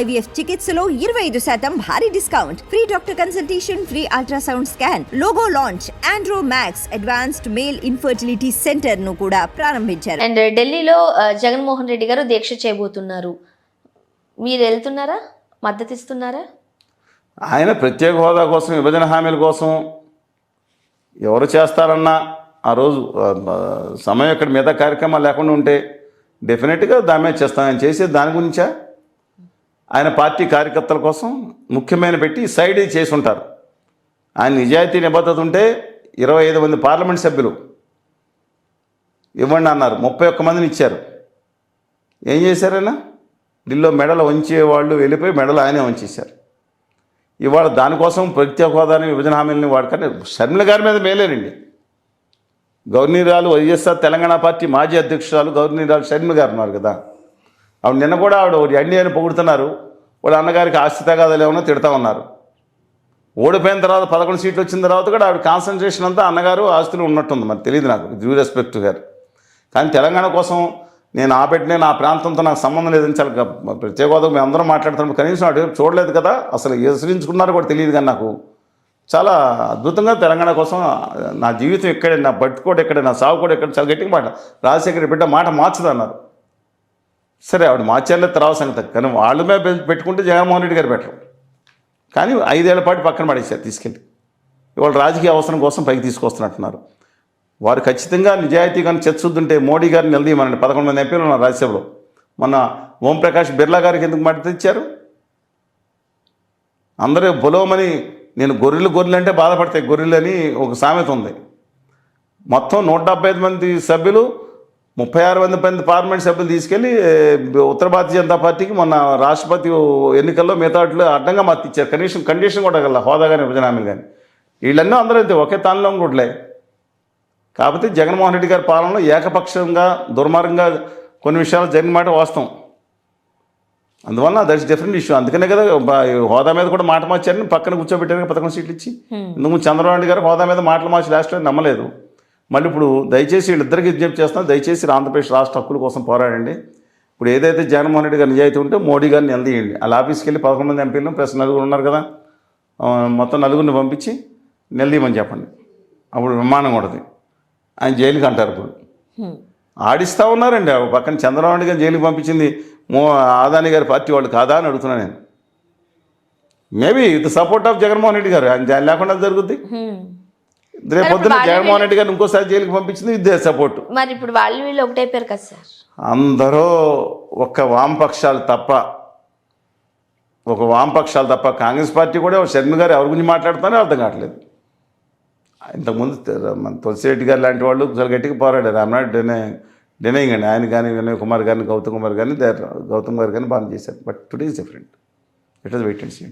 IVF చికిత్సలో ఇరవై ఐదు శాతం భారీ discount. Free doctor consultation free ultrasound scan logo launch andro max advanced male infertility సెంటర్ను కూడా ప్రారంభించారు. అండ్ ఢిల్లీలో జగన్మోహన్ రెడ్డి గారు దీక్ష చేయబోతున్నారు. మీరు వెళ్తున్నారా? మద్దతు ఇస్తున్నారా? ఆయన ప్రత్యేక హోదా కోసం విభజన హామీల కోసం ఎవరు చేస్తారన్నా ఆ రోజు సమయం ఇక్కడ మిగతా కార్యక్రమాలు లేకుండా ఉంటే డెఫినెట్గా దాని మీద చేస్తాం ఆయన చేసేది దాని గురించా? ఆయన పార్టీ కార్యకర్తల కోసం ముఖ్యమైన పెట్టి సైడ్ చేసి ఉంటారు. ఆయన నిజాయితీ నిబద్ధత ఉంటే ఇరవై ఐదు మంది పార్లమెంట్ సభ్యులు ఇవ్వండి అన్నారు. ముప్పై ఒక్క మందిని ఇచ్చారు. ఏం చేశారైనా ఢిల్లో మెడలు వంచే వాళ్ళు వెళ్ళిపోయి మెడలు ఆయనే వంచేశారు. ఇవాళ దానికోసం ప్రత్యేక హోదాని విభజన హామీలని వాడుకొని షర్మిల గారి మీద మేలేనండి. గవర్నీరాలు వైఎస్ఆర్ తెలంగాణ పార్టీ మాజీ అధ్యక్షురాలు గవర్నీరాలు షర్మిల గారు ఉన్నారు కదా. ఆవిడ నిన్న కూడా ఆవిడ ఎన్డీఏని పొగుడుతున్నారు. వాళ్ళ అన్నగారికి ఆస్తి తగాదాలు ఏమన్నా తిడతా ఉన్నారు. ఓడిపోయిన తర్వాత పదకొండు సీట్లు వచ్చిన తర్వాత కూడా ఆవిడ కాన్సన్ట్రేషన్ అంతా అన్నగారు ఆస్తులు ఉన్నట్టుంది మరి తెలియదు నాకు. డ్యూ రెస్పెక్ట్ గారు కానీ తెలంగాణ కోసం నేను ఆ పెట్టిన నా ప్రాంతంతో నాకు సంబంధం లేదని చాలా ప్రత్యేక హోదా మేము అందరం మాట్లాడుతున్నాం. కనీసం అటు చూడలేదు కదా అసలు ఎసరించుకున్నారో కూడా తెలియదు కానీ నాకు. చాలా అద్భుతంగా తెలంగాణ కోసం నా జీవితం ఇక్కడే నా బట్టుకోడు ఎక్కడ నా సాగు కూడా ఎక్కడ చాలా గట్టిగా మాట రాజశేఖర్ బిడ్డ మాట మార్చదన్నారు. సరే ఆవిడ మార్చాలే తర్వాత సంగతి. కానీ వాళ్ళ మీద పెట్టుకుంటే జగన్మోహన్ రెడ్డి గారు పెట్టరు కానీ ఐదేళ్ళ పాటు పక్కన పడేశారు తీసుకెళ్ళి. ఇవాళ రాజకీయ అవసరం కోసం పైకి తీసుకొస్తున్నట్టున్నారు. వారు ఖచ్చితంగా నిజాయితీగా చర్చుద్దుంటే మోడీ గారిని నిలదీయమనండి. పదకొండు మంది ఎంపీలు ఉన్నారు రాజ్యసభలో. మొన్న ఓంప్రకాష్ బిర్లా గారికి ఎందుకు మాట తెచ్చారు. అందరూ బొలవమని నేను గొర్రెలు గొర్రెలు అంటే బాధపడతాయి. గొర్రెలు అని ఒక సామెత ఉంది. మొత్తం నూట డెబ్బై ఐదు మంది సభ్యులు ముప్పై ఆరు మంది మంది పార్లమెంట్ సభ్యులు తీసుకెళ్ళి ఉత్తర భారతీయ జనతా పార్టీకి మొన్న రాష్ట్రపతి ఎన్నికల్లో మిగతా వాటిలో అడ్డంగా మద్దతు ఇచ్చారు. కనీసం కండిషన్ కూడా గల హోదా కానీ విభజన హామీలు కానీ వీళ్ళన్నీ అందరూ అయితే ఒకే తానులో కూడలే కాకపోతే జగన్మోహన్ రెడ్డి గారి పాలనలో ఏకపక్షంగా దుర్మార్గంగా కొన్ని విషయాలు జరిగిన మాట వాస్తవం. అందువల్ల దట్స్ డిఫరెంట్ ఇష్యూ. అందుకనే కదా హోదా మీద కూడా మాట మార్చారని పక్కన కూర్చోబెట్టారు పదకొండు సీట్లు ఇచ్చి. ఇందుకు చంద్రబాబు నాయుడు గారు హోదా మీద మాటలు మార్చి లాస్ట్లో నమ్మలేదు. మళ్ళీ ఇప్పుడు దయచేసి వీళ్ళిద్దరికి విజ్ఞప్తి చేస్తున్నా దయచేసి ఆంధ్రప్రదేశ్ రాష్ట్ర హక్కుల కోసం పోరాడండి. ఇప్పుడు ఏదైతే జగన్మోహన్ రెడ్డి గారు నిజాయితీ ఉంటే మోడీ గారిని నిలదీయండి వాళ్ళ ఆఫీస్కి వెళ్ళి పదకొండు మంది ఎంపీలను ప్లస్ నలుగురు ఉన్నారు కదా మొత్తం నలుగురిని పంపించి నిలదీయమని చెప్పండి. అప్పుడు విమానం కొడది. ఆయన జైలుకి అంటారు ఇప్పుడు. ఆడిస్తూ ఉన్నారండి. పక్కన చంద్రబాబు నాయుడు గారు జైలుకి పంపించింది మో ఆదాని గారి పార్టీ వాళ్ళు కాదా అని అడుగుతున్నా నేను. Maybe with support of Jaganmohan Reddy garu. ఆయన లేకుండా జరుగుద్ది. Hmm. రేపు పొద్దున్న జగన్మోహన్ రెడ్డి గారిని ఇంకోసారి జైలుకి పంపించింది ఇదే సపోర్ట్. మరి ఇప్పుడు వాళ్ళు వీళ్ళు ఒకటైపోయారు కదా సార్. అందరూ ఒక్క వామపక్షాలు తప్ప ఒక వామపక్షాలు తప్ప కాంగ్రెస్ పార్టీ కూడా షర్మి గారు ఎవరి గురించి మాట్లాడుతున్నారో అర్థం కావట్లేదు. ఇంతకుముందు మన తులసిరెడ్డి గారు లాంటి వాళ్ళు చాలా గట్టిగా పోరాడారు. ఐఎమ్ నాట్ డినే డినయింగ్ అండి. ఆయన కానీ వినయ్ కుమార్ కానీ గౌతమ్ కుమార్ కానీ దే- గౌతమ్ గారు కానీ బాగా చేశారు. But today is different. It was wait and see